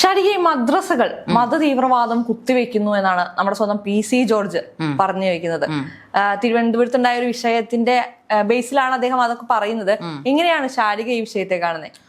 ഷാരിക ഈ മദ്രസകൾ മതതീവ്രവാദം കുത്തിവെക്കുന്നു എന്നാണ് നമ്മുടെ സ്വന്തം പി സി ജോർജ് പറഞ്ഞു വെക്കുന്നത്. തിരുവനന്തപുരത്തുണ്ടായ ഒരു വിഷയത്തിന്റെ ബേസിലാണ് അദ്ദേഹം അതൊക്കെ പറയുന്നത്. എങ്ങനെയാണ് ഷാരിക ഈ വിഷയത്തെ കാണുന്നത്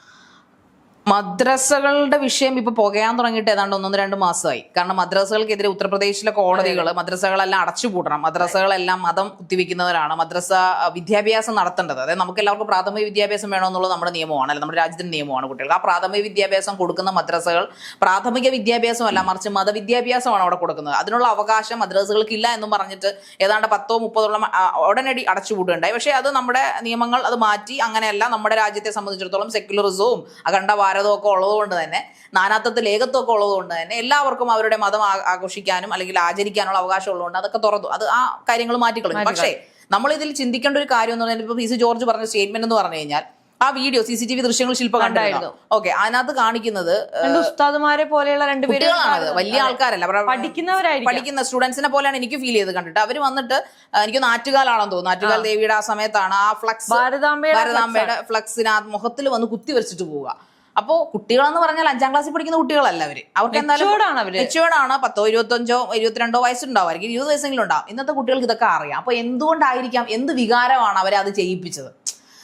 മദ്രസകളുടെ വിഷയം ഇപ്പൊ പുകയാൻ തുടങ്ങിയിട്ട് ഏതാണ്ട് ഒന്നൊന്ന് രണ്ട് മാസമായി. കാരണം മദ്രസകൾക്കെതിരെ ഉത്തർപ്രദേശിലെ കോടതികൾ മദ്രസകളെല്ലാം അടച്ചുപൂട്ടണം. മദ്രസകളെല്ലാം മതം കുത്തിവെക്കുന്നവരാണ്. മദ്രസ വിദ്യാഭ്യാസം നടത്തേണ്ടത്. അതായത് നമുക്ക് എല്ലാവർക്കും പ്രാഥമിക വിദ്യാഭ്യാസം വേണമെന്നുള്ളത് നമ്മുടെ നിയമമാണ് അല്ലെ നമ്മുടെ രാജ്യത്തിന്റെ നിയമമാണ് കുട്ടികൾക്ക്. ആ പ്രാഥമിക വിദ്യാഭ്യാസം കൊടുക്കുന്ന മദ്രസകൾ പ്രാഥമിക വിദ്യാഭ്യാസമല്ല മറിച്ച് മതവിദ്യാഭ്യാസമാണ് അവിടെ കൊടുക്കുന്നത്. അതിനുള്ള അവകാശം മദ്രസകൾക്ക് ഇല്ല എന്നും പറഞ്ഞിട്ട് ഏതാണ്ട് പത്തോ മുപ്പതോളം ഉടനടി അടച്ചുപൂട്ടുകയുണ്ടായി. പക്ഷേ അത് നമ്മുടെ നിയമങ്ങൾ അത് മാറ്റി അങ്ങനെയല്ല നമ്മുടെ രാജ്യത്തെ സംബന്ധിച്ചിടത്തോളം സെക്യുലറിസവും അഖണ്ഡ ഒക്കെ ഉള്ളതുകൊണ്ട് തന്നെ നാനാത്വത്തിൽ ഏകത്വമൊക്കെ ഉള്ളതുകൊണ്ട് തന്നെ എല്ലാവർക്കും അവരുടെ മതം ആഘോഷിക്കാനും അല്ലെങ്കിൽ ആചരിക്കാനുള്ള അവകാശം ഉള്ളതുകൊണ്ട് അതൊക്കെ തുറന്നു. അത് ആ കാര്യങ്ങൾ മാറ്റിക്കളഞ്ഞു പക്ഷേ നമ്മൾ ഇതിൽ ചിന്തിക്കേണ്ട ഒരു കാര്യം എന്ന് പറഞ്ഞാൽ ഇപ്പൊ പി സി ജോർജ് പറഞ്ഞ സ്റ്റേറ്റ്മെന്റ് എന്ന് പറഞ്ഞു കഴിഞ്ഞാൽ ആ video C C T V ദൃശ്യങ്ങൾ ശില്പം കണ്ടായിരുന്നു. ഓക്കെ അതിനകത്ത് കാണിക്കുന്നത് ഉസ്താദുമാരെ പോലെയുള്ള രണ്ടുപേരും വലിയ ആൾക്കാരല്ല. പഠിക്കുന്നവരായിരിക്കും. പഠിക്കുന്ന സ്റ്റുഡൻസിനെ പോലെയാണ് എനിക്ക് ഫീൽ ചെയ്ത് കണ്ടിട്ട്. അവർ വന്നിട്ട് എനിക്ക് നാറ്റുകാലാണെന്ന് തോന്നുന്നു. നാറ്റുകാൽ ദേവിയുടെ ആ സമയത്താണ് ആ ഫ്ലക്സ് ഭാരതാംബയുടെ ഫ്ലക്സിന് ആ മുഖത്തിൽ വന്ന് കുത്തി വെച്ചിട്ട് പോവുക. അപ്പോ കുട്ടികളെന്ന് പറഞ്ഞാൽ അഞ്ചാം ക്ലാസ്സിൽ പഠിക്കുന്ന കുട്ടികളല്ല അവർ അവർക്ക് എന്തായാലും Matured ആണ് അവർ. മെച്ചുവേർഡ് ആണ്. പത്തോ ഇരുപത്തഞ്ചോ ഇരുപത്തിരണ്ടോ വയസ്സുണ്ടാവും. ഇരുപത് വയസ്സെങ്കിലും ഉണ്ടാവും. ഇന്നത്തെ കുട്ടികൾക്ക് ഇതൊക്കെ അറിയാം. അപ്പൊ എന്തുകൊണ്ടായിരിക്കാം എന്ത് വികാരമാണ് അവരെ അത് ചെയ്യിപ്പിച്ചത്?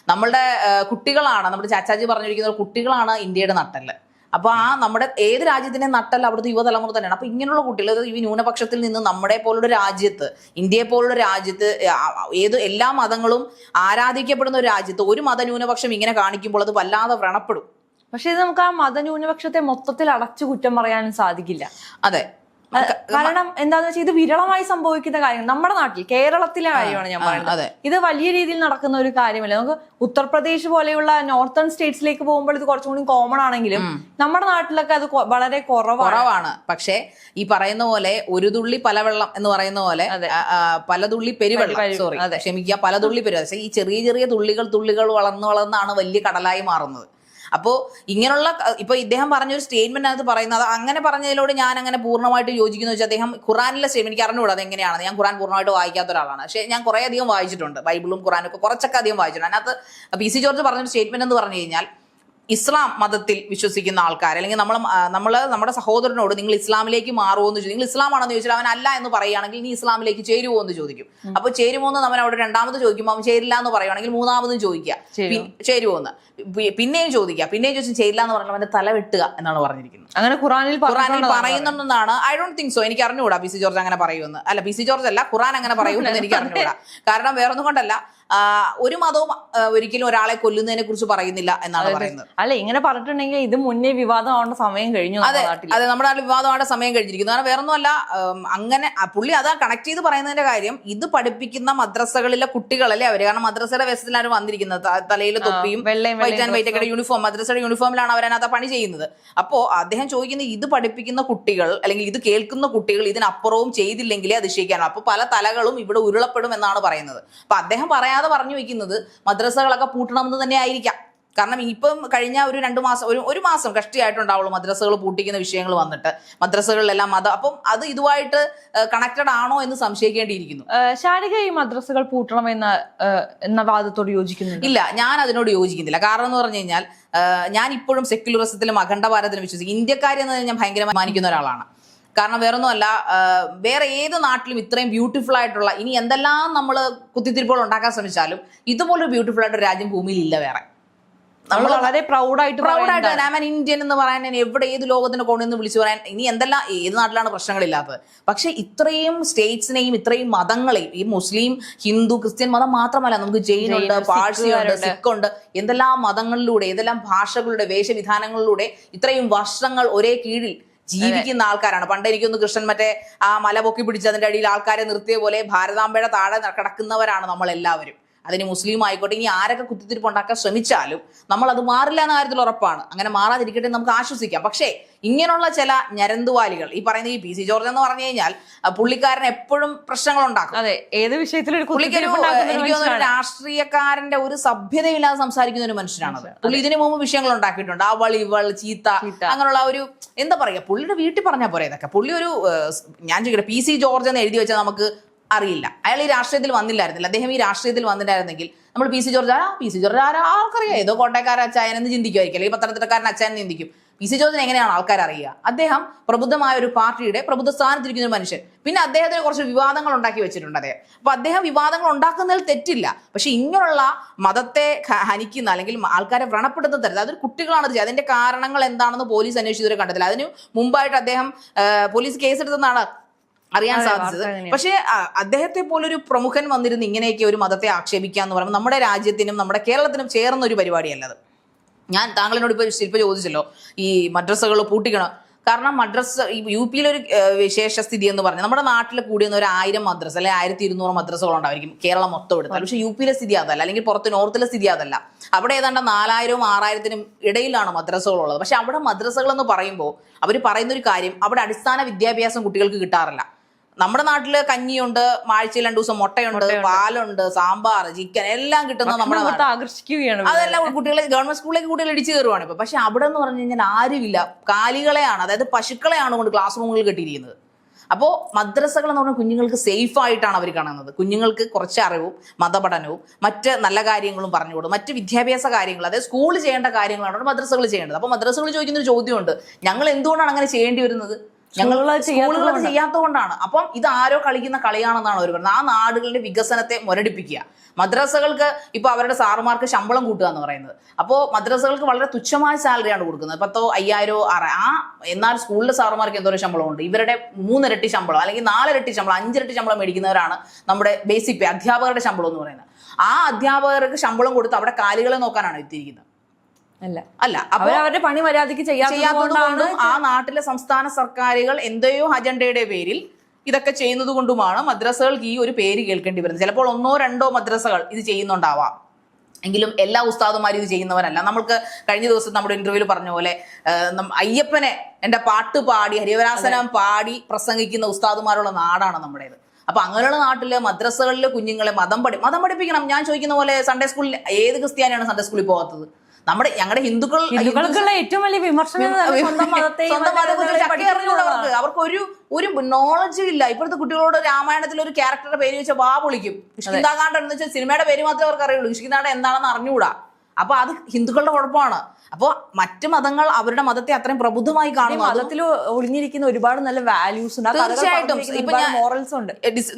നമ്മളുടെ കുട്ടികളാണ് നമ്മുടെ ചാച്ചാജി പറഞ്ഞിരിക്കുന്ന കുട്ടികളാണ് ഇന്ത്യയുടെ നട്ടൽ അപ്പൊ ആ നമ്മുടെ ഏത് രാജ്യത്തിന്റെ നട്ടൽ അവിടുത്തെ യുവതലമുറ തന്നെയാണ്. അപ്പൊ ഇങ്ങനെയുള്ള കുട്ടികൾ ഈ ന്യൂനപക്ഷത്തിൽ നിന്ന് നമ്മുടെ പോലുള്ള രാജ്യത്ത് ഇന്ത്യയെ പോലുള്ള രാജ്യത്ത് ഏത് എല്ലാ മതങ്ങളും ആരാധിക്കപ്പെടുന്ന ഒരു രാജ്യത്ത് ഒരു മത ന്യൂനപക്ഷം ഇങ്ങനെ കാണിക്കുമ്പോൾ അത് വല്ലാതെ വ്രണപ്പെടും. പക്ഷെ ഇത് നമുക്ക് ആ മതന്യൂനപക്ഷത്തെ മൊത്തത്തിൽ അടച്ചു കുറ്റം പറയാനും സാധിക്കില്ല. അതെ. കാരണം എന്താന്ന് വെച്ചാൽ ഇത് വിരളമായി സംഭവിക്കുന്ന കാര്യം നമ്മുടെ നാട്ടിൽ കേരളത്തിലെ കാര്യമാണ് ഞാൻ പറയുന്നത്. അതെ. ഇത് വലിയ രീതിയിൽ നടക്കുന്ന ഒരു കാര്യമല്ല. നമുക്ക് ഉത്തർപ്രദേശ് പോലെയുള്ള നോർത്തേൺ സ്റ്റേറ്റ്സിലേക്ക് പോകുമ്പോൾ ഇത് കുറച്ചും കൂടി കോമൺ ആണെങ്കിലും നമ്മുടെ നാട്ടിലൊക്കെ അത് വളരെ കുറവാണ്. കുറവാണ്. പക്ഷേ ഈ പറയുന്ന പോലെ ഒരു തുള്ളി പല വെള്ളം എന്ന് പറയുന്ന പോലെ പല തുള്ളി പെരുവെള്ളം. സോറി. ക്ഷമിക്കുക. പല തുള്ളി പെരു ഈ ചെറിയ ചെറിയ തുള്ളികൾ തുള്ളികൾ വളർന്നു വളർന്നാണ് വലിയ കടലായി മാറുന്നത്. അപ്പോ ഇങ്ങനെയുള്ള ഇപ്പൊ ഇദ്ദേഹം പറഞ്ഞൊരു സ്റ്റേറ്റ്മെന്റ് അത് പറയുന്നത് അങ്ങനെ പറഞ്ഞതിനോട് ഞാൻ അങ്ങനെ പൂർണമായിട്ട് യോജിക്കുന്നു വെച്ചാൽ അദ്ദേഹം ഖുറാനിലെ സ്റ്റേറ്റ്മെന്റ് എനിക്ക് അറിഞ്ഞുകൂടാ അത് എങ്ങനെയാണ്. ഞാൻ ഖുറാൻ പൂർണമായിട്ട് വായിക്കാത്ത ഒരാളാണ്. പക്ഷേ ഞാൻ കുറെ അധികം വായിച്ചിട്ടുണ്ട്. ബൈബിളും ഖുറാനും ഒക്കെ കുറച്ചൊക്കെ അധികം വായിച്ചിട്ടുണ്ട്. അതിനകത്ത് പി സി ജോർജ് പറഞ്ഞൊരു സ്റ്റേറ്റ്മെന്റ് എന്ന് പറഞ്ഞു കഴിഞ്ഞാൽ ഇസ്ലാം മതത്തിൽ വിശ്വസിക്കുന്ന ആൾക്കാർ അല്ലെങ്കിൽ നമ്മൾ നമ്മൾ നമ്മുടെ സഹോദരനോട് നിങ്ങൾ ഇസ്ലാമിലേക്ക് മാറുമോ എന്ന് ചോദിക്കും. നിങ്ങൾ ഇസ്ലാമാണെന്ന് ചോദിച്ചാൽ അവൻ അല്ല എന്ന് പറയുകയാണെങ്കിൽ നീ ഇസ്ലാമിലേക്ക് ചേരുമോ എന്ന് ചോദിക്കും. അപ്പൊ ചേരുമോ എന്ന് അവൻ അവിടെ രണ്ടാമത് ചോദിക്കുമ്പോൾ അവൻ ചേരില്ല എന്ന് പറയുകയാണെങ്കിൽ മൂന്നാമതും ചോദിക്കുക. ചേരുമോ? എന്ന്. പിന്നെയും ചോദിക്കുക. പിന്നെയും ചോദിച്ചാൽ ചേരില്ല എന്ന് പറഞ്ഞാൽ അവന്റെ തല വെട്ടുക എന്നാണ് പറഞ്ഞിരിക്കുന്നത്. അങ്ങനെ ഖുറാനിൽ ഖുറാനിൽ പറയുന്നുണ്ടെന്നാണ്. ഐ ഡോണ്ട് തിങ്ക് സോ എനിക്ക് അറിഞ്ഞുകൂടാ പി സി ജോർജ് അങ്ങനെ പറയുമെന്ന്. അല്ല പി സി ജോർജ് അല്ല ഖുറാൻ അങ്ങനെ പറയുമെന്ന് എനിക്ക് അറിഞ്ഞുകൂടാ. കാരണം വേറൊന്നും കൊണ്ടല്ല. ഒരു മതവും ഒരിക്കലും ഒരാളെ കൊല്ലുന്നതിനെ കുറിച്ച് പറയുന്നില്ല എന്നാണ് പറയുന്നത്. അല്ല ഇങ്ങനെ പറഞ്ഞിട്ടുണ്ടെങ്കിൽ ഇത് മുന്നേ വിവാദമാവേണ്ട സമയം കഴിഞ്ഞു അതെ അതെ നമ്മുടെ ആ വിവാദമാവേണ്ട സമയം കഴിഞ്ഞിരിക്കുന്നു. കാരണം വേറൊന്നുമല്ല അങ്ങനെ പുള്ളി അതാ കണക്ട് ചെയ്ത് പറയുന്നതിന്റെ കാര്യം ഇത് പഠിപ്പിക്കുന്ന മദ്രസകളിലെ കുട്ടികളല്ലേ അവർ? കാരണം മദ്രസയുടെ വേഷത്തിലാണ് വന്നിരിക്കുന്നത്. തലയിൽ തൊപ്പിയും വൈറ്റ് ആൻഡ് വൈറ്റ് ഒക്കെ യൂണിഫോം മദ്രസയുടെ യൂണിഫോമിലാണ് അവരതിനകത്ത് പണി ചെയ്യുന്നത്. അപ്പോ അദ്ദേഹം ചോദിക്കുന്നത് ഇത് പഠിപ്പിക്കുന്ന കുട്ടികൾ അല്ലെങ്കിൽ ഇത് കേൾക്കുന്ന കുട്ടികൾ ഇതിനപ്പുറവും ചെയ്തില്ലെങ്കിലേ അതിശയിക്കാനുള്ളൂ. അപ്പൊ പല തലകളും ഇവിടെ ഉരുളപ്പെടും എന്നാണ് പറയുന്നത്. അപ്പൊ അദ്ദേഹം പറയാതെ പറഞ്ഞു വെക്കുന്നത് മദ്രസകളൊക്കെ പൂട്ടണമെന്ന് തന്നെ ആയിരിക്കാം. കാരണം ഇപ്പം കഴിഞ്ഞ ഒരു രണ്ട് മാസം ഒരു ഒരു മാസം കഷ്ടിയായിട്ടുണ്ടാവുള്ളൂ മദ്രസകൾ പൂട്ടിക്കുന്ന വിഷയങ്ങൾ വന്നിട്ട്. മദ്രസകളിലെല്ലാം മത അപ്പം അത് ഇതുമായിട്ട് കണക്റ്റഡ് ആണോ എന്ന് സംശയിക്കേണ്ടിയിരിക്കുന്നു. ശാരിക ഈ മദ്രസകൾ പൂട്ടണം എന്ന എന്ന വാദത്തോട് യോജിക്കുന്നു ഇല്ല ഞാൻ അതിനോട് യോജിക്കുന്നില്ല. കാരണം എന്ന് പറഞ്ഞു കഴിഞ്ഞാൽ ഞാൻ ഇപ്പോഴും സെക്യുലറിസത്തിലും അഖണ്ഡ ഭാരതത്തിലും വിശ്വസിക്കും. ഇന്ത്യക്കാരെന്ന് ഞാൻ ഭയങ്കരമായി മാനിക്കുന്ന ഒരാളാണ്. കാരണം വേറൊന്നുമല്ല വേറെ ഏത് നാട്ടിലും ഇത്രയും ബ്യൂട്ടിഫുൾ ആയിട്ടുള്ള ഇനി എന്തെല്ലാം നമ്മൾ കുത്തിത്തിരിപ്പുകൾ ഉണ്ടാക്കാൻ ശ്രമിച്ചാലും ഇതുപോലൊരു ബ്യൂട്ടിഫുൾ ആയിട്ടൊരു രാജ്യം ഭൂമിയിൽ ഇല്ല വേറെ. നമ്മൾ വളരെ പ്രൗഡായിട്ട് പ്രൗഡായിട്ട് ഞാൻ ഇന്ത്യൻ എന്ന് പറയാൻ ഞാൻ എവിടെ ഏത് ലോകത്തിന്റെ കോണിൽ നിന്ന് വിളിച്ചു പറയാൻ ഇനി എന്തെല്ലാം ഏത് നാട്ടിലാണ് പ്രശ്നങ്ങളില്ലാത്തത്. പക്ഷെ ഇത്രയും സ്റ്റേറ്റ്സിനെയും ഇത്രയും മതങ്ങളെയും ഈ മുസ്ലിം ഹിന്ദു ക്രിസ്ത്യൻ മതം മാത്രമല്ല നമുക്ക് ജെയിനുണ്ട് പാഴ്സി ഉണ്ട് സിഖ് ഉണ്ട് എന്തെല്ലാം മതങ്ങളിലൂടെ ഏതെല്ലാം ഭാഷകളുടെ വേഷവിധാനങ്ങളിലൂടെ ഇത്രയും വർഷങ്ങൾ ഒരേ കീഴിൽ ജീവിക്കുന്ന ആൾക്കാരാണ്. പണ്ട് എനിക്കൊന്ന് കൃഷ്ണൻ മറ്റേ ആ മല പൊക്കി പിടിച്ച് അതിന്റെ അടിയിൽ ആൾക്കാരെ നിർത്തിയ പോലെ ഭാരതാംബയുടെ താഴെ കിടക്കുന്നവരാണ് നമ്മൾ എല്ലാവരും അതിന് മുസ്ലിം ആയിക്കോട്ടെ ഇനി ആരൊക്കെ കുത്തിത്തിരിപ്പ് ഉണ്ടാക്കാൻ ശ്രമിച്ചാലും നമ്മൾ അത് മാറില്ല എന്ന കാര്യത്തിൽ ഉറപ്പാണ്. അങ്ങനെ മാറാതിരിക്കട്ടെ നമുക്ക് ആശ്വസിക്കാം. പക്ഷേ ഇങ്ങനെയുള്ള ചില ഞരന്തുവാലികൾ ഈ പറയുന്ന ഈ പി സി ജോർജ് എന്ന് പറഞ്ഞു കഴിഞ്ഞാൽ പുള്ളിക്കാരൻ എപ്പോഴും പ്രശ്നങ്ങൾ ഉണ്ടാക്കും അതെ ഏത് വിഷയത്തിലും. രാഷ്ട്രീയക്കാരന്റെ ഒരു സഭ്യതയില്ലാതെ സംസാരിക്കുന്ന ഒരു മനുഷ്യനാണത്. പുള്ളി ഇതിനു മുമ്പ് വിഷയങ്ങൾ ഉണ്ടാക്കിയിട്ടുണ്ട്. അവൾ ഇവൾ ചീത്ത ചീത്ത. അങ്ങനെയുള്ള ഒരു എന്താ പറയാ പുള്ളിയുടെ വീട്ടിൽ പറഞ്ഞാൽ പോരെ ഇതൊക്കെ? പുള്ളി ഒരു ഞാൻ ചോദിക്കട്ടെ പി സി ജോർജ് എന്ന് എഴുതി വെച്ചാൽ നമുക്ക് അറിയില്ല. അയാൾ ഈ രാഷ്ട്രീയത്തിൽ വന്നില്ലായിരുന്നില്ല. അദ്ദേഹം ഈ രാഷ്ട്രീയത്തിൽ വന്നിട്ടായിരുന്നെങ്കിൽ നമ്മൾ പി സി ജോർജ് ആ പി സി ജോർജ് ആരാ? ആൾക്കറിയാം. ഏതോ കോട്ടയക്കാരൻ അച്ചായൻ എന്ന് ചിന്തിക്കുമായിരിക്കും അല്ലെങ്കിൽ പത്തനംതിട്ടക്കാരൻ അച്ചായൻ ചിന്തിക്കും. പി സി ജോർജിനെ എങ്ങനെയാണ് ആൾക്കാർ അറിയുക? അദ്ദേഹം പ്രബുദ്ധമായ ഒരു പാർട്ടിയുടെ പ്രബുദ്ധ സ്ഥാനത്തിരിക്കുന്ന ഒരു മനുഷ്യൻ. പിന്നെ അദ്ദേഹത്തിന് കുറച്ച് വിവാദങ്ങൾ ഉണ്ടാക്കി വെച്ചിട്ടുണ്ട് അദ്ദേഹം. അപ്പൊ അദ്ദേഹം വിവാദങ്ങൾ ഉണ്ടാക്കുന്നതിൽ തെറ്റില്ല. പക്ഷെ ഇങ്ങനെയുള്ള മതത്തെ ഹനിക്കുന്ന അല്ലെങ്കിൽ ആൾക്കാരെ വ്രണപ്പെടുത്തുന്ന തരത്തിൽ അതൊരു കുട്ടികളാണ് ചെയ്യുക അതിന്റെ കാരണങ്ങൾ എന്താണെന്ന് പോലീസ് അന്വേഷിച്ചവരെ കണ്ടെത്തില്ല അതിന് മുമ്പായിട്ട് അദ്ദേഹം പോലീസ് കേസെടുത്തെന്നാണ് അറിയാൻ സാധിച്ചത്. പക്ഷേ അദ്ദേഹത്തെ പോലൊരു പ്രമുഖൻ വന്നിരുന്ന് ഇങ്ങനെയൊക്കെ ഒരു മതത്തെ ആക്ഷേപിക്കുക എന്ന് പറയുമ്പോൾ നമ്മുടെ രാജ്യത്തിനും നമ്മുടെ കേരളത്തിനും ചേർന്ന ഒരു പരിപാടിയല്ലത് ഞാൻ താങ്കളിനോട് ഇപ്പോൾ ശില്പ ചോദിച്ചല്ലോ ഈ മദ്രസകൾ പൂട്ടിക്കണം. കാരണം മദ്രസ ഈ യു പിയിലെ ഒരു ഏഹ്, വിശേഷ സ്ഥിതി എന്ന് പറഞ്ഞാൽ നമ്മുടെ നാട്ടിൽ കൂടിയെന്ന് ഒരു ആയിരം മദ്രസ അല്ലെങ്കിൽ ആയിരത്തി ഇരുന്നൂറ് മദ്രസകൾ ഉണ്ടായിരിക്കും കേരളം മൊത്തം എടുത്താൽ. പക്ഷേ യു പിയിലെ സ്ഥിതി അതല്ല. അല്ലെങ്കിൽ പുറത്ത് നോർത്തിലെ സ്ഥിതി അതല്ല. അവിടെ ഏതാണ്ട് നാലായിരവും ആറായിരത്തിനും ഇടയിലാണ് മദ്രസകളുള്ളത്. പക്ഷെ അവിടെ മദ്രസകൾ എന്ന് പറയുമ്പോൾ അവർ പറയുന്ന ഒരു കാര്യം അവിടെ അടിസ്ഥാന വിദ്യാഭ്യാസം കുട്ടികൾക്ക് കിട്ടാറില്ല. നമ്മുടെ നാട്ടിൽ കഞ്ഞിയുണ്ട് ആഴ്ചയിൽ രണ്ടു ദിവസം മുട്ടയുണ്ട് പാലുണ്ട് സാമ്പാർ ചിക്കൻ എല്ലാം കിട്ടുന്നത് നമ്മുടെ ആകർഷിക്കുകയാണ് അതെല്ലാം കുട്ടികളെ ഗവൺമെന്റ് സ്കൂളിലേക്ക് കുട്ടികൾ ഇടിച്ചു കയറുവാണ് ഇപ്പൊ. പക്ഷെ അവിടെ എന്ന് പറഞ്ഞു കഴിഞ്ഞാൽ ആരുമില്ല. കാലികളെയാണ് അതായത് പശുക്കളെയാണ് കൊണ്ട് ക്ലാസ് റൂമുകളിൽ കെട്ടിയിരിക്കുന്നത്. അപ്പോൾ മദ്രസകൾ എന്ന് പറഞ്ഞാൽ കുഞ്ഞുങ്ങൾക്ക് സേഫ് ആയിട്ടാണ് അവർ കാണുന്നത്. കുഞ്ഞുങ്ങൾക്ക് കുറച്ച് അറിവും മതപഠനവും മറ്റ് നല്ല കാര്യങ്ങളും പറഞ്ഞു കൊടുക്കും. മറ്റ് വിദ്യാഭ്യാസ കാര്യങ്ങൾ അതായത് സ്കൂൾ ചെയ്യേണ്ട കാര്യങ്ങളാണ് മദ്രസകൾ ചെയ്യേണ്ടത്. അപ്പോൾ മദ്രസകൾ ചോദിക്കുന്ന ഒരു ചോദ്യമുണ്ട്. ഞങ്ങൾ എന്തുകൊണ്ടാണ് അങ്ങനെ ചെയ്യേണ്ടി വരുന്നത്? ഞങ്ങൾ സ്കൂളുകൾ ചെയ്യാത്തത് കൊണ്ടാണ്. അപ്പം ഇത് ആരോ കളിക്കുന്ന കളിയാണെന്നാണ് അവർ പറയുന്നത് ആ നാടുകളുടെ വികസനത്തെ മുരടിപ്പിക്കുക. മദ്രസകൾക്ക് ഇപ്പൊ അവരുടെ സാറുമാർക്ക് ശമ്പളം കൂട്ടുക എന്ന് പറയുന്നത്. അപ്പോ മദ്രസകൾക്ക് വളരെ തുച്ഛമായ സാലറിയാണ് കൊടുക്കുന്നത്. പത്തോ അയ്യായിരോ ആറ്. ആ എന്നാൽ സ്കൂളിലെ സാറുമാർക്ക് ശമ്പളം ഉണ്ട് ഇവരുടെ മൂന്നിരട്ടി ശമ്പളം അല്ലെങ്കിൽ നാലിരട്ടി ശമ്പളം അഞ്ചിരട്ടി ശമ്പളം മേടിക്കുന്നവരാണ് നമ്മുടെ ബേസിക് പേ അധ്യാപകരുടെ ശമ്പളം എന്ന് പറയുന്നത്. ആ അധ്യാപകർക്ക് ശമ്പളം കൊടുത്ത് അവിടെ കാലികളെ നോക്കാനാണ് എത്തിയിരിക്കുന്നത് അല്ല. അല്ല അപ്പോൾ അവരുടെ പണി മര്യാദയ്ക്ക് ചെയ്യാത്തത് ചെയ്യാത്തത് കൊണ്ടാണ് കൊണ്ടും ആ നാട്ടിലെ സംസ്ഥാന സർക്കാരുകൾ എന്തെയോ അജണ്ടയുടെ പേരിൽ ഇതൊക്കെ ചെയ്യുന്നത് കൊണ്ടുമാണ് മദ്രസകൾക്ക് ഈ ഒരു പേര് കേൾക്കേണ്ടി വരുന്നത്. ചിലപ്പോൾ ഒന്നോ രണ്ടോ മദ്രസകൾ ഇത് ചെയ്യുന്നുണ്ടാവാം. എങ്കിലും എല്ലാ ഉസ്താദുമാരും ഇത് ചെയ്യുന്നവരല്ല. നമ്മൾക്ക് കഴിഞ്ഞ ദിവസം നമ്മുടെ ഇന്റർവ്യൂവിൽ പറഞ്ഞ പോലെ അയ്യപ്പനെ എന്റെ പാട്ട് പാടി ഹരിവരാസനം പാടി പ്രസംഗിക്കുന്ന ഉസ്താദുമാരുള്ള നാടാണ് നമ്മുടേത്. അപ്പൊ അങ്ങനെയുള്ള നാട്ടിൽ മദ്രസകളിലെ കുഞ്ഞുങ്ങളെ മതം പഠി മതം പഠിപ്പിക്കണം. ഞാൻ ചോദിക്കുന്ന പോലെ സൺഡേ സ്കൂളിൽ ഏത് ക്രിസ്ത്യാനിയാണ് സൺഡേ സ്കൂളിൽ പോകാത്തത്? നമ്മുടെ ഞങ്ങളുടെ ഹിന്ദുക്കൾ ഹിന്ദുക്കൾക്കുള്ള ഏറ്റവും വലിയ വിമർശനം സ്വന്തം മതത്തെ ചക്കി അവർക്ക് ഒരു ഒരു നോളജും ഇല്ല. ഇപ്പോഴത്തെ കുട്ടികളോട് രാമായണത്തിൽ ഒരു ക്യാരക്ടറുടെ പേര് വെച്ചാൽ വാ വിളിക്കും കിഷ്കിന്താകാണ്ട് എന്ന് വെച്ചാൽ സിനിമയുടെ പേര് മാത്രമേ അവർക്ക് അറിയുള്ളൂ ഇഷ്ടാണ്ട് എന്താണെന്ന് അറിഞ്ഞൂടാ അപ്പൊ അത് ഹിന്ദുക്കളുടെ കുഴപ്പമാണ്. അപ്പൊ മറ്റു മതങ്ങൾ അവരുടെ മതത്തെ അത്രയും പ്രബുദ്ധമായി കാണുന്നു മതത്തിൽ ഒളിഞ്ഞിരിക്കുന്ന ഒരുപാട് നല്ല വാല്യൂസ് ഉണ്ട്. തീർച്ചയായിട്ടും. മോറൽസ് ഉണ്ട്.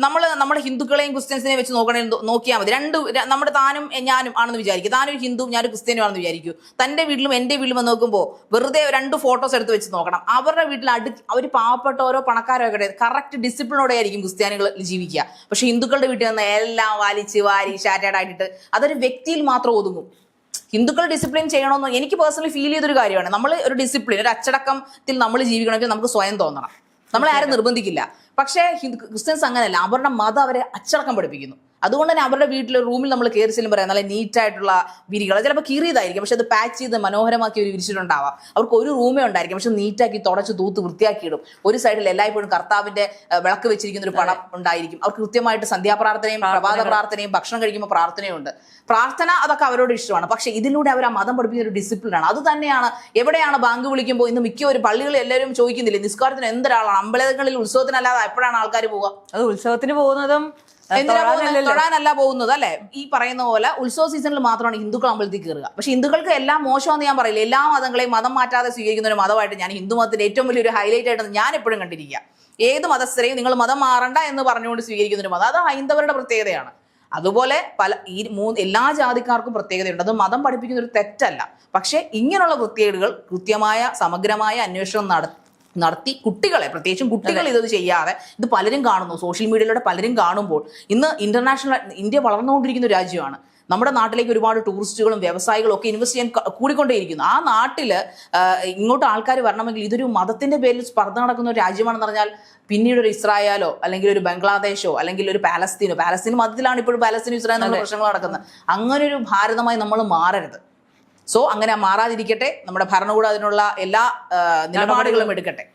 നമ്മൾ നമ്മുടെ ഹിന്ദുക്കളെയും ക്രിസ്ത്യൻസിനെയും വെച്ച് നോക്കണേ നോക്കിയാൽ മതി. രണ്ട് നമ്മുടെ താനും ഞാനും ആണെന്ന് വിചാരിക്കും. ഒരു ഹിന്ദു ഞാനൊരു ക്രിസ്ത്യനും ആണെന്ന് വിചാരിക്കൂ. തന്റെ വീട്ടിലും എന്റെ വീട്ടിലും വന്ന് നോക്കുമ്പോൾ വെറുതെ രണ്ട് ഫോട്ടോസ് എടുത്ത് വെച്ച് നോക്കണം. അവരുടെ വീട്ടിൽ അടു അവർ പാവപ്പെട്ടവരോ പണക്കാരോ ഒക്കെ കറക്റ്റ് ഡിസിപ്ലിനോടെ ആയിരിക്കും ക്രിസ്ത്യാനികൾ ജീവിക്കുക. പക്ഷെ ഹിന്ദുക്കളുടെ വീട്ടിൽ നിന്ന് എല്ലാം വാലിച്ച് വാരി ഷാറ്റേഡ് ആയിട്ട് അതൊരു വ്യക്തിയിൽ മാത്രം ഒതുങ്ങും. ഹിന്ദുക്കൾ ഡിസിപ്ലിൻ ചെയ്യണമെന്ന് എനിക്ക് പേഴ്സണലി ഫീൽ ചെയ്തൊരു കാര്യമാണ്. നമ്മൾ ഒരു ഡിസിപ്ലിൻ ഒരു അച്ചടക്കത്തിൽ നമ്മൾ ജീവിക്കണമെങ്കിൽ നമുക്ക് സ്വയം തോന്നണം. നമ്മളെ ആരും നിർബന്ധിക്കില്ല. പക്ഷേ ഹിന്ദു ക്രിസ്ത്യൻസ് അങ്ങനെയല്ല. അവരുടെ മതം അവരെ അച്ചടക്കം പഠിപ്പിക്കുന്നു. അതുകൊണ്ട് തന്നെ അവരുടെ വീട്ടിലെ റൂമിൽ നമ്മൾ കയറി ചെല്ലും പറയാം നല്ല നീറ്റായിട്ടുള്ള വിരികൾ ചിലപ്പോൾ കീറിയതായിരിക്കും. പക്ഷെ അത് പാച്ച് ചെയ്ത് മനോഹരമാക്കി ഒരു വിരിച്ചിട്ടുണ്ടാവാം. അവർക്ക് ഒരു റൂമേ ഉണ്ടായിരിക്കും. പക്ഷെ നീറ്റാക്കി തുടച്ച് തൂത്ത് വൃത്തിയാക്കിയിടും. ഒരു സൈഡിൽ എല്ലായ്പ്പോഴും കർത്താവിന്റെ വിളക്ക് വെച്ചിരിക്കുന്ന ഒരു പടം ഉണ്ടായിരിക്കും. അവർക്ക് കൃത്യമായിട്ട് സന്ധ്യാപ്രാർത്ഥനയും പ്രഭാത പ്രാർത്ഥനയും ഭക്ഷണം കഴിക്കുമ്പോൾ പ്രാർത്ഥനയുണ്ട്. പ്രാർത്ഥന അതൊക്കെ അവരോട് ഇഷ്ടമാണ്. പക്ഷെ ഇതിലൂടെ അവർ ആ മതം പഠിപ്പിക്കുന്ന ഒരു ഡിസിപ്ലിനാണ് അത് തന്നെയാണ് എവിടെയാണ് ബാങ്ക് വിളിക്കുമ്പോൾ ഇന്ന് മിക്ക ഒരു പള്ളികളിൽ എല്ലാവരും ചോദിക്കുന്നില്ലേ നിസ്കാരത്തിന് എന്തൊരാളാണ്? അമ്പലങ്ങളിൽ ഉത്സവത്തിനല്ലാതെ എപ്പോഴാണ് ആൾക്കാർ പോവുക? അത് ഉത്സവത്തിന് പോകുന്നതും തൊഴാനല്ല പോകുന്നത് അല്ലെ? ഈ പറയുന്ന പോലെ ഉത്സവ സീസണിൽ മാത്രമാണ് ഹിന്ദുക്കൾ അമ്പലത്തിൽ കയറുക. പക്ഷെ ഹിന്ദുക്കൾക്ക് എല്ലാം മോശമെന്ന് ഞാൻ പറയില്ല. എല്ലാ മതങ്ങളെയും മതം മാറ്റാതെ സ്വീകരിക്കുന്ന ഒരു മതമായിട്ട് ഞാൻ ഹിന്ദു മതത്തിന്റെ ഏറ്റവും വലിയൊരു ഹൈലൈറ്റ് ആയിട്ട് ഞാൻ എപ്പോഴും കണ്ടിരിക്കുക. ഏത് മതസ്ഥരെയും നിങ്ങൾ മതം മാറണ്ട എന്ന് പറഞ്ഞുകൊണ്ട് സ്വീകരിക്കുന്ന ഒരു മതം അത് ഹൈന്ദവരുടെ പ്രത്യേകതയാണ്. അതുപോലെ പല ഈ മൂന്ന് എല്ലാ ജാതിക്കാർക്കും പ്രത്യേകതയുണ്ട്. അത് മതം പഠിപ്പിക്കുന്ന ഒരു തെറ്റല്ല. പക്ഷെ ഇങ്ങനെയുള്ള വൃത്തികേടുകൾ കൃത്യമായ സമഗ്രമായ അന്വേഷണം നടത്തി നടത്തി കുട്ടികളെ പ്രത്യേകിച്ചും കുട്ടികൾ ഇതൊന്നും ചെയ്യാതെ ഇത് പലരും കാണുന്നു. സോഷ്യൽ മീഡിയയിലൂടെ പലരും കാണുമ്പോൾ ഇന്ന് ഇന്റർനാഷണൽ ഇന്ത്യ വളർന്നുകൊണ്ടിരിക്കുന്ന ഒരു രാജ്യമാണ്. നമ്മുടെ നാട്ടിലേക്ക് ഒരുപാട് ടൂറിസ്റ്റുകളും വ്യവസായികളും ഒക്കെ ഇൻവെസ്റ്റ് ചെയ്യാൻ കൂടിക്കൊണ്ടേയിരിക്കുന്നു. ആ നാട്ടിൽ ഇങ്ങോട്ട് ആൾക്കാർ വരണമെങ്കിൽ ഇതൊരു മതത്തിന്റെ പേരിൽ സ്പർദ്ധ നടക്കുന്ന ഒരു രാജ്യമാണെന്ന് പറഞ്ഞാൽ പിന്നീട് ഒരു ഇസ്രായേലോ അല്ലെങ്കിൽ ഒരു ബംഗ്ലാദേശോ അല്ലെങ്കിൽ ഒരു പാലസ്തീനോ പാലസ്തീൻ മതത്തിലാണ് ഇപ്പോഴും പാലസ്തീനും ഇസ്രായേൽ നമ്മുടെ പ്രശ്നങ്ങൾ നടക്കുന്നത്. അങ്ങനെ ഒരു ഭാരതമായി നമ്മൾ മാറരുത്. സോ അങ്ങനെ മാറാതിരിക്കട്ടെ. നമ്മുടെ ഭരണകൂടം അതിനുള്ള എല്ലാ നിലപാടുകളും എടുക്കട്ടെ.